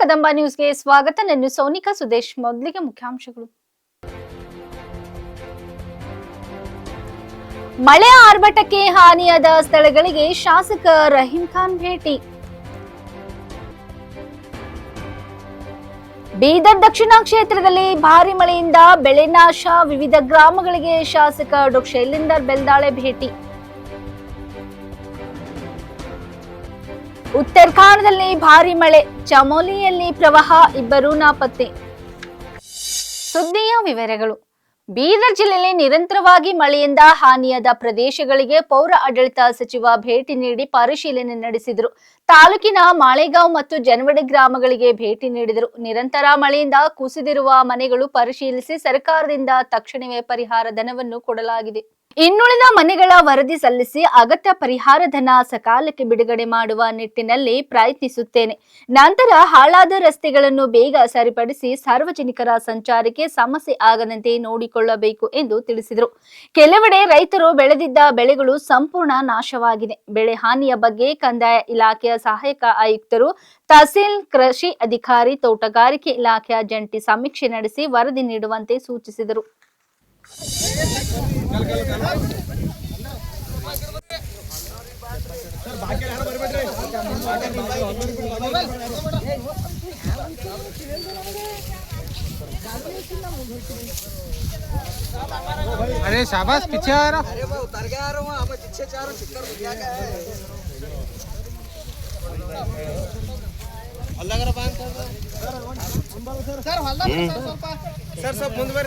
ಕದಂಬ ನ್ಯೂಸ್ಗೆ ಸ್ವಾಗತ. ನನ್ನ ಸೋನಿಕಾ ಸುದೇಶ್ ಮೊದಲಿಗೆ ಮುಖ್ಯಾಂಶಗಳು. ಮಳೆ ಆರ್ಭಟಕ್ಕೆ ಹಾನಿಯಾದ ಸ್ಥಳಗಳಿಗೆ ಶಾಸಕ ರಹೀಂ ಖಾನ್ ಭೇಟಿ. ಬೀದರ್ ದಕ್ಷಿಣ ಕ್ಷೇತ್ರದಲ್ಲಿ ಭಾರಿ ಮಳೆಯಿಂದ ಬೆಳೆ ನಾಶ. ವಿವಿಧ ಗ್ರಾಮಗಳಿಗೆ ಶಾಸಕ ಡಾಕ್ಟರ್ ಶೈಲೇಂದರ್ ಬೆಲ್ದಾಳೆ ಭೇಟಿ. ಉತ್ತರಾಖಂಡದಲ್ಲಿ ಭಾರಿ ಮಳೆ, ಚಮೋಲಿಯಲ್ಲಿ ಪ್ರವಾಹ, ಇಬ್ಬರು ನಾಪತ್ತೆ. ಸುದ್ದಿಯ ವಿವರಗಳು. ಬೀದರ್ ಜಿಲ್ಲೆಯಲ್ಲಿ ನಿರಂತರವಾಗಿ ಮಳೆಯಿಂದ ಹಾನಿಯಾದ ಪ್ರದೇಶಗಳಿಗೆ ಪೌರ ಆಡಳಿತ ಸಚಿವ ಭೇಟಿ ನೀಡಿ ಪರಿಶೀಲನೆ ನಡೆಸಿದರು. ತಾಲೂಕಿನ ಮಾಳೆಗಾಂವ್ ಮತ್ತು ಜನವಡಿ ಗ್ರಾಮಗಳಿಗೆ ಭೇಟಿ ನೀಡಿದರು. ನಿರಂತರ ಮಳೆಯಿಂದ ಕುಸಿದಿರುವ ಮನೆಗಳು ಪರಿಶೀಲಿಸಿ ಸರ್ಕಾರದಿಂದ ತಕ್ಷಣವೇ ಪರಿಹಾರ ಧನವನ್ನು ಕೊಡಲಾಗಿದೆ. ಇನ್ನುಳಿದ ಮನೆಗಳ ವರದಿ ಸಲ್ಲಿಸಿ ಅಗತ್ಯ ಪರಿಹಾರ ಧನ ಸಕಾಲಕ್ಕೆ ಬಿಡುಗಡೆ ಮಾಡುವ ನಿಟ್ಟಿನಲ್ಲಿ ಪ್ರಯತ್ನಿಸುತ್ತೇನೆ. ನಂತರ ಹಾಳಾದ ರಸ್ತೆಗಳನ್ನು ಬೇಗ ಸರಿಪಡಿಸಿ ಸಾರ್ವಜನಿಕರ ಸಂಚಾರಕ್ಕೆ ಸಮಸ್ಯೆ ಆಗದಂತೆ ನೋಡಿಕೊಳ್ಳಬೇಕು ಎಂದು ತಿಳಿಸಿದರು. ಕೆಲವೆಡೆ ರೈತರು ಬೆಳೆದಿದ್ದ ಬೆಳೆಗಳು ಸಂಪೂರ್ಣ ನಾಶವಾಗಿದೆ. ಬೆಳೆ ಹಾನಿಯ ಬಗ್ಗೆ ಕಂದಾಯ ಇಲಾಖೆಯ ಸಹಾಯಕ ಆಯುಕ್ತರು, ತಹಸೀಲ್ ಕೃಷಿ ಅಧಿಕಾರಿ, ತೋಟಗಾರಿಕೆ ಇಲಾಖೆಯ ಜಂಟಿ ಸಮೀಕ್ಷೆ ನಡೆಸಿ ವರದಿ ನೀಡುವಂತೆ ಸೂಚಿಸಿದರು. अरे शाबाश पीछे आ रहा अरे मैं उतर गया रहा हूँ मैं पीछे जा चक्कर क्या क्या है अल्लाह कर बाँध कर सर सर सर सब मुंदवर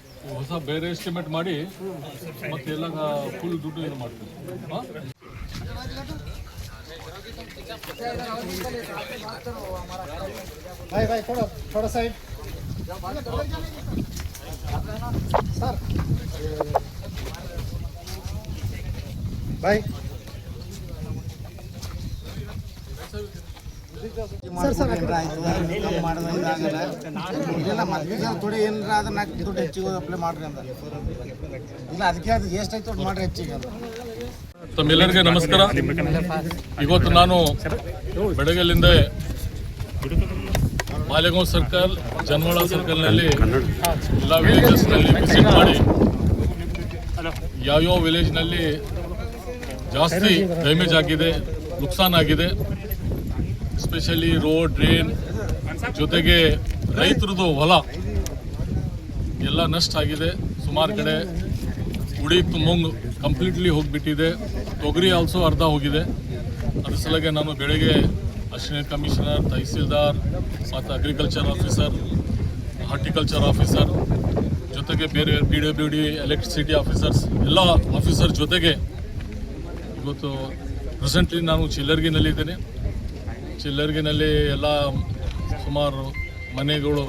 ಹೊಸ ಬೇರೆ ಎಸ್ಟಿಮೇಟ್ ಮಾಡಿ ಮತ್ತೆ ಎಲ್ಲ ಫುಲ್ ದುಡ್ಡು ಏನು ಮಾಡ್ತೀವಿ ಬಾಯ್ ಬಾಯ್, ಕೊಡು. ಥೋಡ ಸೈಡ್ ಸರ್. ಬಾಯ್. ಏನಾರ ನಾಲ್ಕು ದುಡ್ಡು ಹೆಚ್ಚಿಗೆ ಅಪ್ಲೈ ಮಾಡ್ರಿ ಅಂತ. ಇಲ್ಲ ಅದಕ್ಕೆ ಅದು ಎಷ್ಟಾಯ್ತು ಅಷ್ಟು ಮಾಡ್ರಿ ಹೆಚ್ಚಿಗೆ ಅಂತ. ತಮ್ಮೆಲ್ಲರಿಗೆ ನಮಸ್ಕಾರ. ಇವತ್ತು ನಾನು ಬೆಳಗಲಿಂದ ಮಾಲೆಗಾಂವ್ ಸರ್ಕಲ್ ಜನ್ವಾಳ ಸರ್ಕಲ್ನಲ್ಲಿ ಎಲ್ಲ ವಿಲೇಜಸ್ನಲ್ಲಿ ವಿಸಿಟ್ ಮಾಡಿ ಯಾವ್ಯಾವ ವಿಲೇಜ್ನಲ್ಲಿ ಜಾಸ್ತಿ ಡ್ಯಾಮೇಜ್ ಆಗಿದೆ ನುಕ್ಸಾನ್ ಆಗಿದೆ ಎಸ್ಪೆಷಲಿ ರೋಡ್ ಡ್ರೈನ್ ಜೊತೆಗೆ ರೈತರದು ಹೊಲ, ಎಲ್ಲ ನಷ್ಟ ಆಗಿದೆ. ಸುಮಾರು ಕಡೆ ಉಡಿ ಮುಂಗ್ ಕಂಪ್ಲೀಟ್ಲಿ ಹೋಗಿಬಿಟ್ಟಿದೆ. ತೊಗರಿ ಆಲ್ಸೋ ಅರ್ಧ ಹೋಗಿದೆ. ಅದ್ರ ಸಲಗೆ ನಾನು ಬೆಳಗ್ಗೆ ಅಸಿಸ್ಟೆಂಟ್ ಕಮಿಷನರ್ ತಹಸೀಲ್ದಾರ್, ಮತ್ತು ಅಗ್ರಿಕಲ್ಚರ್ ಆಫೀಸರ್ ಹಾರ್ಟಿಕಲ್ಚರ್ ಆಫೀಸರ್ ಜೊತೆಗೆ ಬೇರೆ P W D electricity officers ಎಲ್ಲ ಆಫೀಸರ್ ಜೊತೆಗೆ ಇವತ್ತು ಪ್ರೆಸೆಂಟ್ಲಿ ನಾನು ಚಿಲ್ಲರ್ಗಿನಲ್ಲಿದ್ದೇನೆ. ಚಿಲ್ಲರ್ಗಿನಲ್ಲಿ ಎಲ್ಲ ಸುಮಾರು ಮನೆಗಳು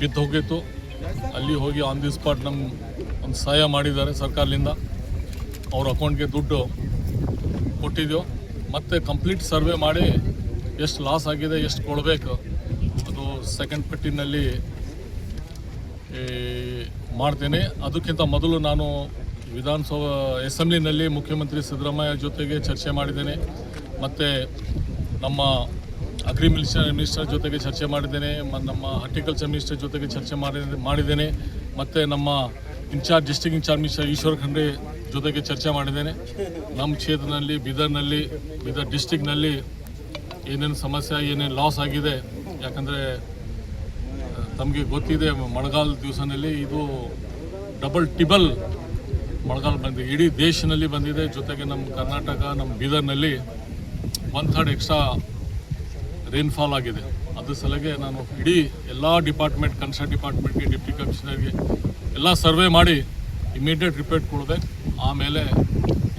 ಬಿದ್ದು ಹೋಗಿತ್ತು. ಅಲ್ಲಿ ಹೋಗಿ ಆನ್ ದಿ ಸ್ಪಾಟ್ ನಮ್ಮ ಒಂದು ಸಹಾಯ ಮಾಡಿದ್ದಾರೆ ಸರ್ಕಾರದಿಂದ. ಅವ್ರ ಅಕೌಂಟ್ಗೆ ದುಡ್ಡು ಕೊಟ್ಟಿದ್ದೆವು ಮತ್ತು ಕಂಪ್ಲೀಟ್ ಸರ್ವೆ ಮಾಡಿ ಎಷ್ಟು ಲಾಸ್ ಆಗಿದೆ, ಎಷ್ಟು ಕೊಡಬೇಕು ಅದು ಸೆಕೆಂಡ್ ಪಟ್ಟಿನಲ್ಲಿ ಮಾಡ್ತೇನೆ. ಅದಕ್ಕಿಂತ ಮೊದಲು ನಾನು ವಿಧಾನಸಭಾ ಅಸೆಂಬ್ಲಿನಲ್ಲಿ ಮುಖ್ಯಮಂತ್ರಿ ಸಿದ್ದರಾಮಯ್ಯ ಜೊತೆಗೆ ಚರ್ಚೆ ಮಾಡಿದ್ದೇನೆ. ಮತ್ತು ನಮ್ಮ ಅಗ್ರಿ ಮಿನಿಸ್ಟರ್ ಮಿನಿಸ್ಟರ್ ಜೊತೆಗೆ ಚರ್ಚೆ ಮಾಡಿದ್ದೇನೆ ನಮ್ಮ ಹಾರ್ಟಿಕಲ್ಚರ್ ಮಿನಿಸ್ಟರ್ ಜೊತೆಗೆ ಚರ್ಚೆ ಮಾಡಿ ಮಾಡಿದ್ದೇನೆ, ಮತ್ತು ನಮ್ಮ incharge district incharge minister Eshwar Khandre ಜೊತೆಗೆ ಚರ್ಚೆ ಮಾಡಿದ್ದೇನೆ. ನಮ್ಮ ಕ್ಷೇತ್ರದಲ್ಲಿ, ಬೀದರ್ನಲ್ಲಿ, ಬೀದರ್ ಡಿಸ್ಟಿಕ್ನಲ್ಲಿ ಏನೇನು ಸಮಸ್ಯೆ, ಏನೇನು ಲಾಸ್ ಆಗಿದೆ, ಯಾಕಂದರೆ ತಮಗೆ ಗೊತ್ತಿದೆ ಮಳೆಗಾಲ ದಿವಸನಲ್ಲಿ ಇದು ಡಬಲ್ ಟಿಬಲ್ ಮಳೆಗಾಲ ಬಂದಿದೆ. ಇಡೀ ದೇಶದಲ್ಲಿ ಬಂದಿದೆ. ಜೊತೆಗೆ ನಮ್ಮ ಕರ್ನಾಟಕ ನಮ್ಮ ಬೀದರ್ನಲ್ಲಿ ಒನ್ ಥರ್ಡ್ ಎಕ್ಸ್ಟ್ರಾ ರೈನ್ಫಾಲ್ ಆಗಿದೆ. ಅದ್ರ ಸಲಗೆ ನಾನು ಇಡೀ ಎಲ್ಲ ಡಿಪಾರ್ಟ್ಮೆಂಟ್ ಕನ್ಸರ್ ಡಿಪಾರ್ಟ್ಮೆಂಟ್ಗೆ ಡಿಪ್ಟಿ ಕಮಿಷನರ್ಗೆ ಎಲ್ಲ ಸರ್ವೆ ಮಾಡಿ ಇಮಿಡಿಯೇಟ್ ರಿಪೋರ್ಟ್ ಕೊಡ್ಬೇಕು ಆಮೇಲೆ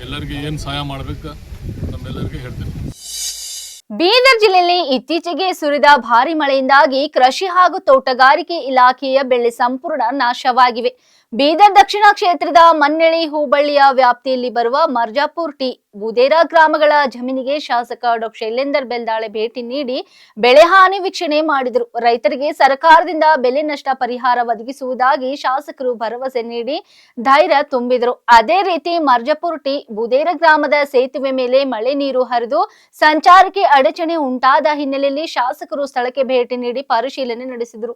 ಎಲ್ಲರಿಗೆ ಏನು ಸಹಾಯ ಮಾಡಬೇಕು ನಮ್ಮೆಲ್ಲರಿಗೆ ಹೇಳ್ತೇನೆ. ಬೀದರ್ ಜಿಲ್ಲೆಯಲ್ಲಿ ಇತ್ತೀಚೆಗೆ ಸುರಿದ ಭಾರಿ ಮಳೆಯಿಂದಾಗಿ ಕೃಷಿ ಹಾಗೂ ತೋಟಗಾರಿಕೆ ಇಲಾಖೆಯ ಬೆಳೆ ಸಂಪೂರ್ಣ ನಾಶವಾಗಿವೆ. ಬೀದರ್ ದಕ್ಷಿಣ ಕ್ಷೇತ್ರದ ಮನ್ನಳ್ಳಿ ಹೋಬಳ್ಳಿಯ ವ್ಯಾಪ್ತಿಯಲ್ಲಿ ಬರುವ ಮರ್ಜಾಪುರ್ ಟಿ ಬುದೇರ ಗ್ರಾಮಗಳ ಜಮೀನಿಗೆ ಶಾಸಕ ಡಾಕ್ಟರ್ ಶೈಲೇಂದರ್ ಬೆಲ್ದಾಳೆ ಭೇಟಿ ನೀಡಿ ಬೆಳೆ ಹಾನಿ ವೀಕ್ಷಣೆ ಮಾಡಿದರು. ರೈತರಿಗೆ ಸರ್ಕಾರದಿಂದ ಬೆಲೆ ನಷ್ಟ ಪರಿಹಾರ ಒದಗಿಸುವುದಾಗಿ ಶಾಸಕರು ಭರವಸೆ ನೀಡಿ ಧೈರ್ಯ ತುಂಬಿದರು. ಅದೇ ರೀತಿ ಮರ್ಜಾಪುರ್ ಟಿ ಬುದೇರ ಗ್ರಾಮದ ಸೇತುವೆ ಮೇಲೆ ಮಳೆ ನೀರು ಹರಿದು ಸಂಚಾರಕ್ಕೆ ಅಡಚಣೆ ಉಂಟಾದ ಹಿನ್ನೆಲೆಯಲ್ಲಿ ಶಾಸಕರು ಸ್ಥಳಕ್ಕೆ ಭೇಟಿ ನೀಡಿ ಪರಿಶೀಲನೆ ನಡೆಸಿದರು.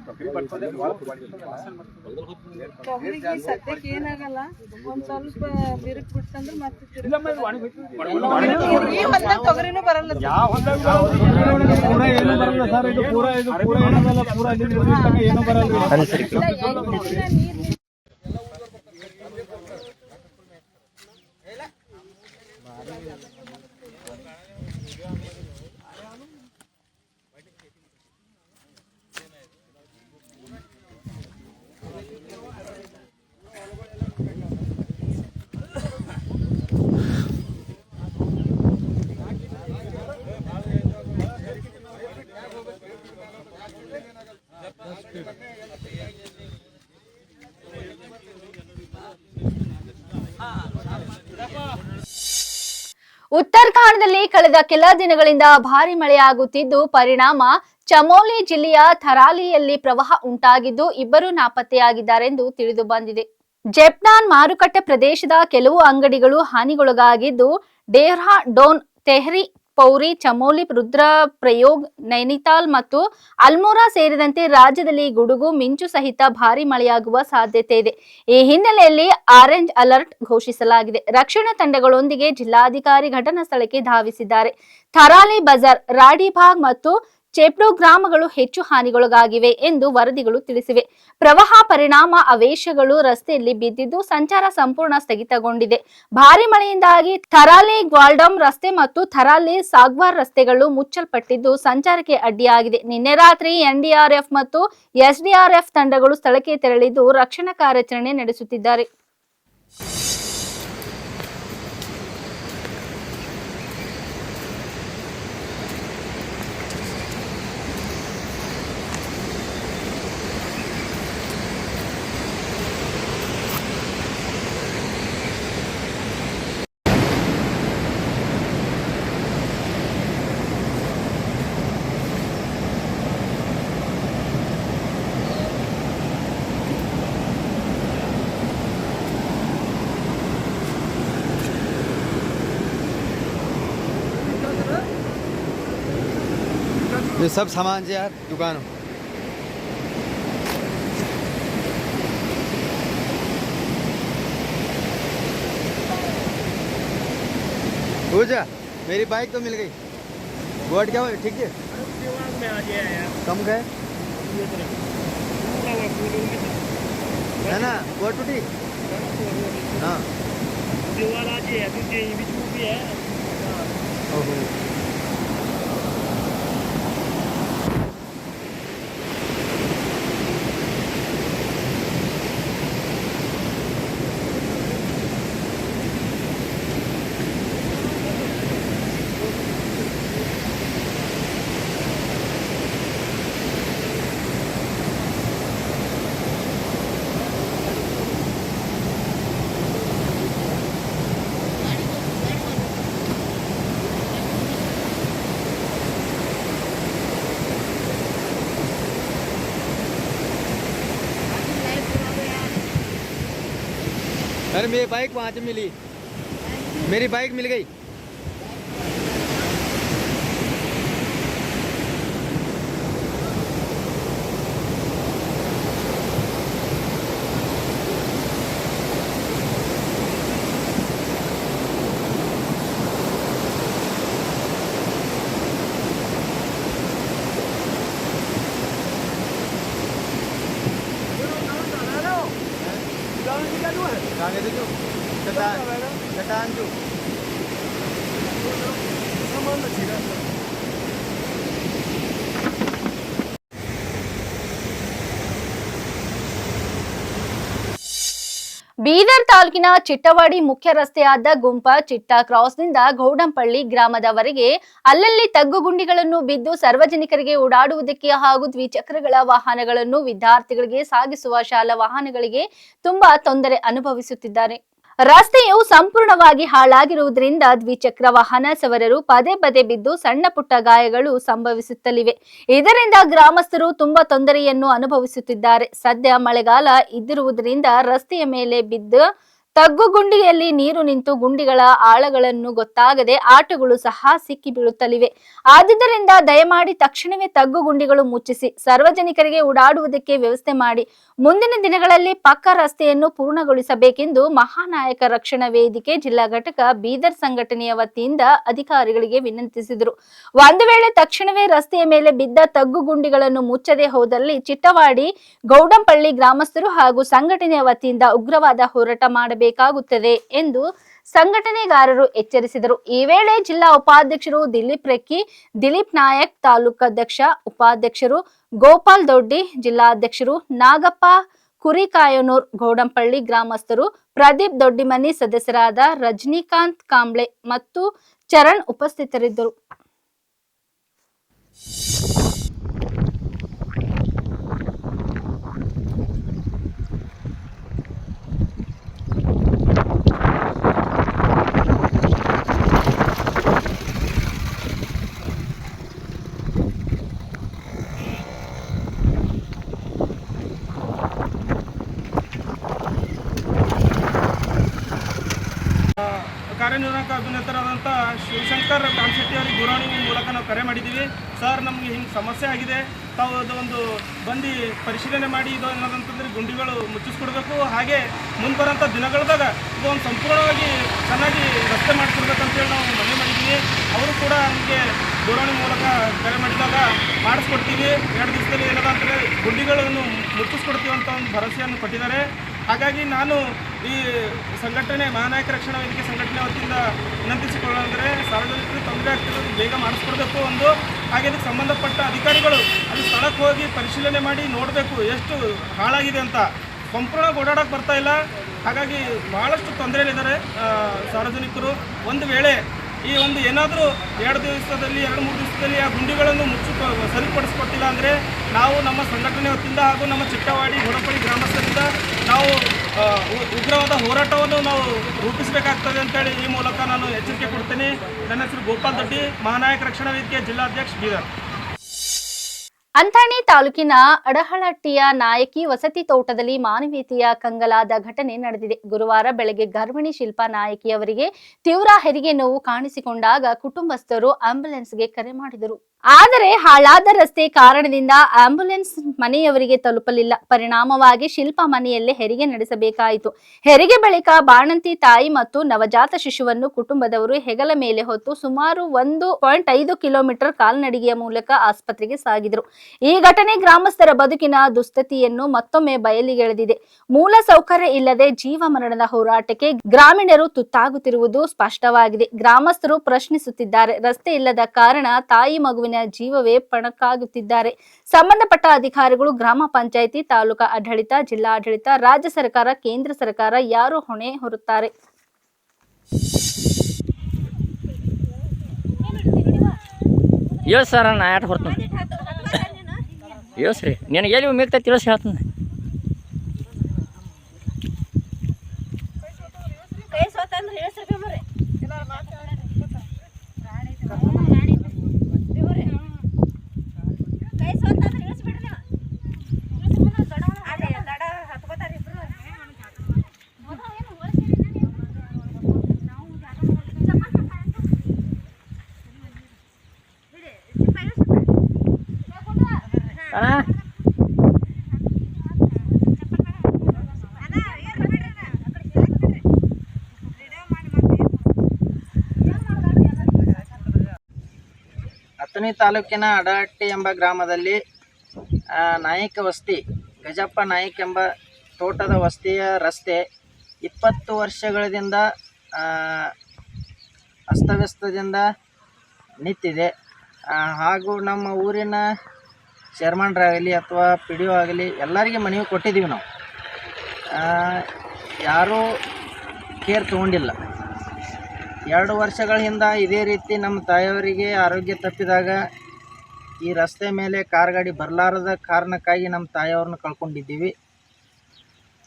ತೊಗರಿಗೆ ಸದ್ಯಕ್ಕೆ ಏನಾಗಲ್ಲ. ಒಂದ್ ಸ್ವಲ್ಪ ಬಿರುಕು ಬಿಡ್ತಂದ್ರೆ ಮತ್ತೆ ಈ ಹೊಲ್ದಾಗ ತೊಗರಿನೂ ಬರಲ್ಲ ಏನು ಬರಲ್ಲ ಸರ್ ಇದು ಪೂರ ಇದು ಪೂರ ಏನದಲ್ಲ ಪೂರ ಇಲ್ಲಿ ಮುಗಿದ ಏನು ಬರಲ್ಲ ನೀರ್ ಉತ್ತರಾಖಂಡದಲ್ಲಿ ಕಳೆದ ಕೆಲ ದಿನಗಳಿಂದ ಭಾರಿ ಮಳೆಯಾಗುತ್ತಿದ್ದು, ಪರಿಣಾಮ ಚಮೋಲಿ ಜಿಲ್ಲೆಯ ಥರಾಲಿಯಲ್ಲಿ ಪ್ರವಾಹ ಉಂಟಾಗಿದ್ದು, ಇಬ್ಬರು ನಾಪತ್ತೆಯಾಗಿದ್ದಾರೆಂದು ತಿಳಿದು ಬಂದಿದೆ. ಜೆಪ್ನಾನ್ ಮಾರುಕಟ್ಟೆ ಪ್ರದೇಶದ ಕೆಲವು ಅಂಗಡಿಗಳು ಹಾನಿಗೊಳಗಾಗಿದ್ದು ಡೆಹ್ರಾ ಡೋನ್ ತೆಹ್ರಿ ಪೌರಿ, ಚಮೋಲಿ, ರುದ್ರ, ಪ್ರಯೋಗ್, ನೈನಿತಾಲ್ ಮತ್ತು ಅಲ್ಮೋರಾ ಸೇರಿದಂತೆ ರಾಜ್ಯದಲ್ಲಿ ಗುಡುಗು, ಮಿಂಚು ಸಹಿತ ಭಾರಿ ಮಳೆಯಾಗುವ ಸಾಧ್ಯತೆ ಇದೆ. ಈ ಹಿನ್ನೆಲೆಯಲ್ಲಿ ಆರೆಂಜ್ ಅಲರ್ಟ್ ಘೋಷಿಸಲಾಗಿದೆ. ರಕ್ಷಣಾ ತಂಡಗಳೊಂದಿಗೆ ಜಿಲ್ಲಾಧಿಕಾರಿ ಘಟನಾ ಸ್ಥಳಕ್ಕೆ ಧಾವಿಸಿದ್ದಾರೆ. ಥರಾಲಿ ಬಜಾರ್ ರಾಡಿಭಾಗ್ ಮತ್ತು ಚೇಪ್ಡು ಗ್ರಾಮಗಳು ಹೆಚ್ಚು ಹಾನಿಗೊಳಗಾಗಿವೆ ಎಂದು ವರದಿಗಳು ತಿಳಿಸಿವೆ. ಪ್ರವಾಹ ಪರಿಣಾಮ ಅವೇಶಗಳು ರಸ್ತೆಯಲ್ಲಿ ಬಿದ್ದಿದ್ದು ಸಂಚಾರ ಸಂಪೂರ್ಣ ಸ್ಥಗಿತಗೊಂಡಿದೆ. ಭಾರಿ ಮಳೆಯಿಂದಾಗಿ ಥರಾಲಿ, ಗ್ವಾಲ್ಡಮ್ ರಸ್ತೆ ಮತ್ತು ಥರಾಲಿ, ಸಾಗ್ವಾರ್ ರಸ್ತೆಗಳು ಮುಚ್ಚಲ್ಪಟ್ಟಿದ್ದು ಸಂಚಾರಕ್ಕೆ ಅಡ್ಡಿಯಾಗಿದೆ. ನಿನ್ನೆ ರಾತ್ರಿ ಎನ್ಡಿಆರ್ಎಫ್ ಮತ್ತು ಎಸ್ಡಿಆರ್ಎಫ್ ತಂಡಗಳು ಸ್ಥಳಕ್ಕೆ ತೆರಳಿದ್ದು ರಕ್ಷಣಾ ಕಾರ್ಯಾಚರಣೆ ನಡೆಸುತ್ತಿದ್ದಾರೆ. ये सब सामान से यार दुकान। हो जा मेरी बाइक तो मिल गई। बोर्ड क्या हुआ? ठीक है? कम गए। है ना? बोर्ड टूटी? हाँ। ओहो। अरे मेरी बाइक वहाँ से मिली। मेरी बाइक मिल गई। ಬೀದರ್ ತಾಲೂಕಿನ ಚಿಟ್ಟವಾಡಿ ಮುಖ್ಯ ರಸ್ತೆಯಾದ ಗುಂಪ ಚಿಟ್ಟ ಕ್ರಾಸ್ನಿಂದ ಗೌಡಂಪಳ್ಳಿ ಗ್ರಾಮದವರೆಗೆ ಅಲ್ಲಲ್ಲಿ ತಗ್ಗು ಗುಂಡಿಗಳನ್ನು ಬಿದ್ದು ಸಾರ್ವಜನಿಕರಿಗೆ ಓಡಾಡುವುದಕ್ಕೆ ಹಾಗೂ ದ್ವಿಚಕ್ರಗಳ ವಾಹನಗಳನ್ನು ವಿದ್ಯಾರ್ಥಿಗಳಿಗೆ ಸಾಗಿಸುವ ಶಾಲಾ ವಾಹನಗಳಿಗೆ ತುಂಬಾ ತೊಂದರೆ ಅನುಭವಿಸುತ್ತಿದ್ದಾರೆ. ರಸ್ತೆಯು ಸಂಪೂರ್ಣವಾಗಿ ಹಾಳಾಗಿರುವುದರಿಂದ ದ್ವಿಚಕ್ರ ವಾಹನ ಸವಾರರು ಪದೇ ಪದೇ ಬಿದ್ದು ಸಣ್ಣ ಪುಟ್ಟ ಗಾಯಗಳು ಸಂಭವಿಸುತ್ತಲಿವೆ. ಇದರಿಂದ ಗ್ರಾಮಸ್ಥರು ತುಂಬಾ ತೊಂದರೆಯನ್ನು ಅನುಭವಿಸುತ್ತಿದ್ದಾರೆ. ಸದ್ಯ ಮಳೆಗಾಲ ಇದ್ದಿರುವುದರಿಂದ ರಸ್ತೆಯ ಮೇಲೆ ಬಿದ್ದ ತಗ್ಗುಗುಂಡಿಯಲ್ಲಿ ನೀರು ನಿಂತು ಗುಂಡಿಗಳ ಆಳಗಳನ್ನು ಗೊತ್ತಾಗದೆ ಆಟಗಳು ಸಹ ಸಿಕ್ಕಿ ಬೀಳುತ್ತಲಿವೆ. ಆದ್ದರಿಂದ ದಯಮಾಡಿ ತಕ್ಷಣವೇ ತಗ್ಗು ಗುಂಡಿಗಳು ಮುಚ್ಚಿಸಿ, ಸಾರ್ವಜನಿಕರಿಗೆ ಓಡಾಡುವುದಕ್ಕೆ ವ್ಯವಸ್ಥೆ ಮಾಡಿ, ಮುಂದಿನ ದಿನಗಳಲ್ಲಿ ಪಕ್ಕ ರಸ್ತೆಯನ್ನು ಪೂರ್ಣಗೊಳಿಸಬೇಕೆಂದು ಮಹಾನಾಯಕ ರಕ್ಷಣಾ ವೇದಿಕೆ ಜಿಲ್ಲಾ ಘಟಕ ಬೀದರ್ ಸಂಘಟನೆಯ ವತಿಯಿಂದ ಅಧಿಕಾರಿಗಳಿಗೆ ವಿನಂತಿಸಿದರು. ಒಂದು ವೇಳೆ ತಕ್ಷಣವೇ ರಸ್ತೆಯ ಮೇಲೆ ಬಿದ್ದ ತಗ್ಗು ಗುಂಡಿಗಳನ್ನು ಮುಚ್ಚದೆ ಹೋದಲ್ಲಿ ಚಿಟ್ಟವಾಡಿ, ಗೌಡಂಪಳ್ಳಿ ಗ್ರಾಮಸ್ಥರು ಹಾಗೂ ಸಂಘಟನೆಯ ವತಿಯಿಂದ ಉಗ್ರವಾದ ಹೋರಾಟ ಮಾಡಬೇಕಾಗುತ್ತದೆ ಎಂದು ಸಂಘಟನೆಗಾರರು ಎಚ್ಚರಿಸಿದರು. ಈ ವೇಳೆ ಜಿಲ್ಲಾ ಉಪಾಧ್ಯಕ್ಷರು ದಿಲೀಪ್ ರೆಕ್ಕಿ, ದಿಲೀಪ್ ನಾಯಕ್ ತಾಲೂಕಾಧ್ಯಕ್ಷ ಉಪಾಧ್ಯಕ್ಷರು ಗೋಪಾಲ್ ದೊಡ್ಡಿ, ಜಿಲ್ಲಾಧ್ಯಕ್ಷರು ನಾಗಪ್ಪ ಕುರಿಕಾಯನೂರ್, ಗೋಡಂಪಳ್ಳಿ ಗ್ರಾಮಸ್ಥರು ಪ್ರದೀಪ್ ದೊಡ್ಡಿಮನಿ ಸದಸ್ಯರಾದ ರಜನಿಕಾಂತ್ ಕಾಂಬ್ಳೆ ಮತ್ತು ಚರಣ್ ಉಪಸ್ಥಿತರಿದ್ದರು ಕಾರ್ಯನಿರ್ವಾಹಕ ಅಭಿನೇತರಾದಂಥ ಶಿವಶಂಕರ್ ಕಾನ್ಶೆಟ್ಟಿ ಅವರಿಗೆ ದೂರವಾಣಿ ಮೂಲಕ ನಾವು ಕರೆ ಮಾಡಿದ್ದೀವಿ ಸರ್ ನಮಗೆ ಹಿಂಗೆ ಸಮಸ್ಯೆ ಆಗಿದೆ. ತಾವು ಅದು ಒಂದು ಬಂದು ಪರಿಶೀಲನೆ ಮಾಡಿ ಇದು ಏನದಂತಂದ್ರೆ ಗುಂಡಿಗಳು ಮುಚ್ಚಿಸ್ಕೊಡ್ಬೇಕು. ಹಾಗೆ ಮುಂದೆ ದಿನಗಳದಾಗ ಇದು ಒಂದು ಸಂಪೂರ್ಣವಾಗಿ ಚೆನ್ನಾಗಿ ರಸ್ತೆ ಮಾಡಿಸ್ಕೊಡ್ಬೇಕಂತೇಳಿ ನಾವು ಮನವಿ ಮಾಡಿದ್ದೀವಿ ಅವರು ಕೂಡ ನಮಗೆ ದೂರವಾಣಿ ಮೂಲಕ ಕರೆ ಮಾಡಿದಾಗ ಮಾಡಿಸ್ಕೊಡ್ತೀವಿ. ಎರಡು ದಿವಸದಲ್ಲಿ ಏನದ ಅಂತಂದರೆ ಗುಂಡಿಗಳನ್ನು ಮುಚ್ಚಿಸ್ಕೊಡ್ತೀವಿ ಅಂತ ಒಂದು ಭರವಸೆಯನ್ನು ಕೊಟ್ಟಿದ್ದಾರೆ. ಹಾಗಾಗಿ ನಾನು ಈ ಸಂಘಟನೆ ಮಹಾನಾಯಕ ರಕ್ಷಣಾ ವೇದಿಕೆ ಸಂಘಟನೆ ವತಿಯಿಂದ ವಿನಂತಿಸಿಕೊಳ್ಳೋದಂದರೆ ಸಾರ್ವಜನಿಕರು ತೊಂದರೆ ಆಗ್ತಿರೋದು ಬೇಗ ಮಾಡಿಸ್ಕೊಡ್ಬೇಕು ಒಂದು. ಹಾಗೆ ಅದಕ್ಕೆ ಸಂಬಂಧಪಟ್ಟ ಅಧಿಕಾರಿಗಳು ಅಲ್ಲಿ ಸ್ಥಳಕ್ಕೆ ಹೋಗಿ ಪರಿಶೀಲನೆ ಮಾಡಿ ನೋಡಬೇಕು ಎಷ್ಟು ಹಾಳಾಗಿದೆ ಅಂತ. ಸಂಪೂರ್ಣ ಓಡಾಡೋಕೆ ಬರ್ತಾ ಇಲ್ಲ. ಹಾಗಾಗಿ ಭಾಳಷ್ಟು ತೊಂದರೆಯಲ್ಲಿದ್ದಾರೆ ಸಾರ್ವಜನಿಕರು. ಒಂದು ವೇಳೆ ಈ ಒಂದು ಏನಾದರೂ ಎರಡು ದಿವಸದಲ್ಲಿ, ಎರಡು, ಮೂರು ದಿವಸದಲ್ಲಿ ಆ ಗುಂಡಿಗಳನ್ನು ಮುಚ್ಚಿ ಸರಿಪಡಿಸ್ಕೊಟ್ಟಿಲ್ಲ ಅಂದರೆ ನಾವು ನಮ್ಮ ಸಂಘಟನೆ ವತಿಯಿಂದ ಹಾಗೂ ನಮ್ಮ ಚಿಕ್ಕವಾಡಿ ಗುಣಪಡಿ ಗ್ರಾಮಸ್ಥರಿಂದ ನಾವು ಉಗ್ರವಾದ ಹೋರಾಟವನ್ನು ನಾವು ರೂಪಿಸಬೇಕಾಗ್ತದೆ ಅಂತೇಳಿ ಈ ಮೂಲಕ ನಾನು ಎಚ್ಚರಿಕೆ ಕೊಡ್ತೇನೆ. ನನ್ನ ಹೆಸರು ಗೋಪಾಲ್ ದೊಡ್ಡಿ, ಮಹಾನಾಯಕ ರಕ್ಷಣಾ ವೇದಿಕೆ ಜಿಲ್ಲಾಧ್ಯಕ್ಷ ಬೀದರ್. ಅಂಥಾಣಿ ತಾಲೂಕಿನ ಅಡಹಳಟ್ಟಿಯ ನಾಯಕಿ ವಸತಿ ತೋಟದಲ್ಲಿ ಮಾನವೀಯತೆಯ ಕಂಗಲಾದ ಘಟನೆ ನಡೆದಿದೆ. ಗುರುವಾರ ಬೆಳಗ್ಗೆ ಗರ್ಭಿಣಿ ಶಿಲ್ಪಾ ನಾಯಕಿಯವರಿಗೆ ತೀವ್ರ ಹೆರಿಗೆ ನೋವು ಕಾಣಿಸಿಕೊಂಡಾಗ ಕುಟುಂಬಸ್ಥರು ಆಂಬ್ಯುಲೆನ್ಸ್ಗೆ ಕರೆ ಮಾಡಿದರು. ಆದರೆ ಹಾಳಾದ ರಸ್ತೆ ಕಾರಣದಿಂದ ಆಂಬ್ಯುಲೆನ್ಸ್ ಮನೆಯವರಿಗೆ ತಲುಪಲಿಲ್ಲ. ಪರಿಣಾಮವಾಗಿ ಶಿಲ್ಪ ಮನೆಯಲ್ಲೇ ಹೆರಿಗೆ ನಡೆಸಬೇಕಾಯಿತು. ಹೆರಿಗೆ ಬಳಿಕ ಬಾಣಂತಿ ತಾಯಿ ಮತ್ತು ನವಜಾತ ಶಿಶುವನ್ನು ಕುಟುಂಬದವರು ಹೆಗಲ ಮೇಲೆ ಹೊತ್ತು ಸುಮಾರು ಒಂದು ಪಾಯಿಂಟ್ ಐದು ಕಿಲೋಮೀಟರ್ ಕಾಲ್ನಡಿಗೆಯ ಮೂಲಕ ಆಸ್ಪತ್ರೆಗೆ ಸಾಗಿದರು. ಈ ಘಟನೆ ಗ್ರಾಮಸ್ಥರ ಬದುಕಿನ ದುಸ್ಥಿತಿಯನ್ನು ಮತ್ತೊಮ್ಮೆ ಬಯಲಿಗೆಳೆದಿದೆ. ಮೂಲ ಸೌಕರ್ಯ ಇಲ್ಲದೆ ಜೀವ ಮರಣದ ಹೋರಾಟಕ್ಕೆ ಗ್ರಾಮೀಣರು ತುತ್ತಾಗುತ್ತಿರುವುದು ಸ್ಪಷ್ಟವಾಗಿದೆ. ಗ್ರಾಮಸ್ಥರು ಪ್ರಶ್ನಿಸುತ್ತಿದ್ದಾರೆ. ರಸ್ತೆ ಇಲ್ಲದ ಕಾರಣ ತಾಯಿ ಮಗುವಿನ ಜೀವವೇ ಪಣಕ್ಕಾಗುತ್ತಿದ್ದಾರೆ. ಸಂಬಂಧಪಟ್ಟ ಅಧಿಕಾರಿಗಳು, ಗ್ರಾಮ ಪಂಚಾಯಿತಿ, ತಾಲೂಕಾ ಆಡಳಿತ ಜಿಲ್ಲಾಡಳಿತ ರಾಜ್ಯ ಸರ್ಕಾರ, ಕೇಂದ್ರ ಸರ್ಕಾರ ಯಾರು ಹೊಣೆ ಹೊರುತ್ತಾರೆ? ಹೇಳ್ ಸರ್, ನಾ ಆಟ ಹೊರ್ತೀನಿ ಹೇಳ್ಸ್ರಿ ನಿನಗೆ ಎಲ್ಲಿ ಮಿಗ್ತಾ ತಿಳಿಸಿ ಹೇಳ್ತೀನಿ ಅಣ್ಣ ಹತ್ತನೇ ತಾಲೂಕಿನ ಅಡಹಟ್ಟಿ ಎಂಬ ಗ್ರಾಮದಲ್ಲಿ ನಾಯಕ ವಸ್ತಿ, ಗಜಪ್ಪ ನಾಯಕ್ ಎಂಬ ತೋಟದ ವಸ್ತಿಯ ರಸ್ತೆ ಇಪ್ಪತ್ತು ವರ್ಷಗಳಿಂದ ಅಸ್ತವ್ಯಸ್ತದಿಂದ ನಿಂತಿದೆ. ಹಾಗೂ ನಮ್ಮ ಊರಿನ ಚೇರ್ಮನ್ರಾಗಲಿ ಅಥವಾ ಪಿ ಡಿ ಒ ಆಗಲಿ ಎಲ್ಲರಿಗೆ ಮನವಿ ಕೊಟ್ಟಿದ್ದೀವಿ ನಾವು. ಯಾರೂ ಕೇರ್ ತೊಗೊಂಡಿಲ್ಲ. ಎರಡು ವರ್ಷಗಳ ಹಿಂದೆ ಇದೇ ರೀತಿ ನಮ್ಮ ತಾಯಿಯವರಿಗೆ ಆರೋಗ್ಯ ತಪ್ಪಿದಾಗ ಈ ರಸ್ತೆ ಮೇಲೆ ಕಾರ್ ಗಾಡಿ ಬರಲಾರದ ಕಾರಣಕ್ಕಾಗಿ ನಮ್ಮ ತಾಯಿಯವ್ರನ್ನ ಕಳ್ಕೊಂಡಿದ್ದೀವಿ.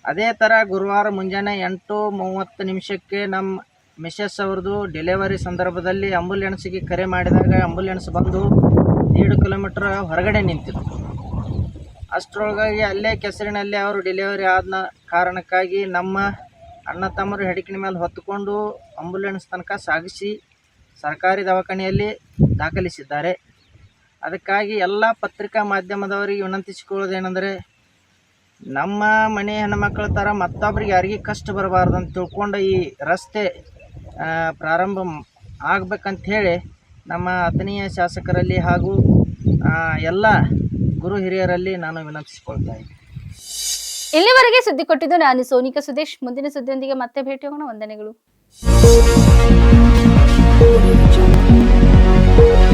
ಅದೇ ಥರ ಗುರುವಾರ ಮುಂಜಾನೆ ಎಂಟು ಮೂವತ್ತು ನಿಮಿಷಕ್ಕೆ ನಮ್ಮ ಮಿಸಸ್ ಅವ್ರದ್ದು ಡೆಲಿವರಿ ಸಂದರ್ಭದಲ್ಲಿ ಆಂಬುಲೆನ್ಸ್ಗೆ ಕರೆ ಮಾಡಿದಾಗ ಆಂಬ್ಯುಲೆನ್ಸ್ ಬಂದು ಎರಡು ಕಿಲೋಮೀಟ್ರ್ ಹೊರಗಡೆ ನಿಂತಿತ್ತು. ಅಷ್ಟರೊಳಗಾಗಿ ಅಲ್ಲೇ ಕೆಸರಿನಲ್ಲೇ ಅವರು ಡೆಲಿವರಿ ಆದ ಕಾರಣಕ್ಕಾಗಿ ನಮ್ಮ ಅಣ್ಣ ತಮ್ಮರು ಹೆಡಕಿನ ಮೇಲೆ ಹೊತ್ತುಕೊಂಡು ಆಂಬುಲೆನ್ಸ್ ತನಕ ಸಾಗಿಸಿ ಸರ್ಕಾರಿ ದವಾಖಾನೆಯಲ್ಲಿ ದಾಖಲಿಸಿದ್ದಾರೆ. ಅದಕ್ಕಾಗಿ ಎಲ್ಲ ಪತ್ರಿಕಾ ಮಾಧ್ಯಮದವರಿಗೆ ವಿನಂತಿಸಿಕೊಳ್ಳೋದೇನೆಂದರೆ, ನಮ್ಮ ಮನೆ ಹೆಣ್ಮಕ್ಳ ಥರ ಮತ್ತೊಬ್ಬರಿಗೆ ಯಾರಿಗೆ ಕಷ್ಟ ಬರಬಾರ್ದು ಅಂತ ತಿಳ್ಕೊಂಡು ಈ ರಸ್ತೆ ಪ್ರಾರಂಭ ಆಗಬೇಕಂಥೇಳಿ ನಮ್ಮ ಅತನೀಯ ಶಾಸಕರಲ್ಲಿ ಹಾಗೂ ಎಲ್ಲ ಗುರು ಹಿರಿಯರಲ್ಲಿ ನಾನು ವಿನಂತಿಸಿಕೊಳ್ತಾ ಇಲ್ಲಿವರೆಗೆ ಸುದ್ದಿ ಕೊಟ್ಟಿದ್ದು ನಾನು ಸೋನಿಕಾ ಸುದೇಶ್. ಮುಂದಿನ ಸುದ್ದಿಯೊಂದಿಗೆ ಮತ್ತೆ ಭೇಟಿ ಹೋಗೋಣ. ವಂದನೆಗಳು. Thank you.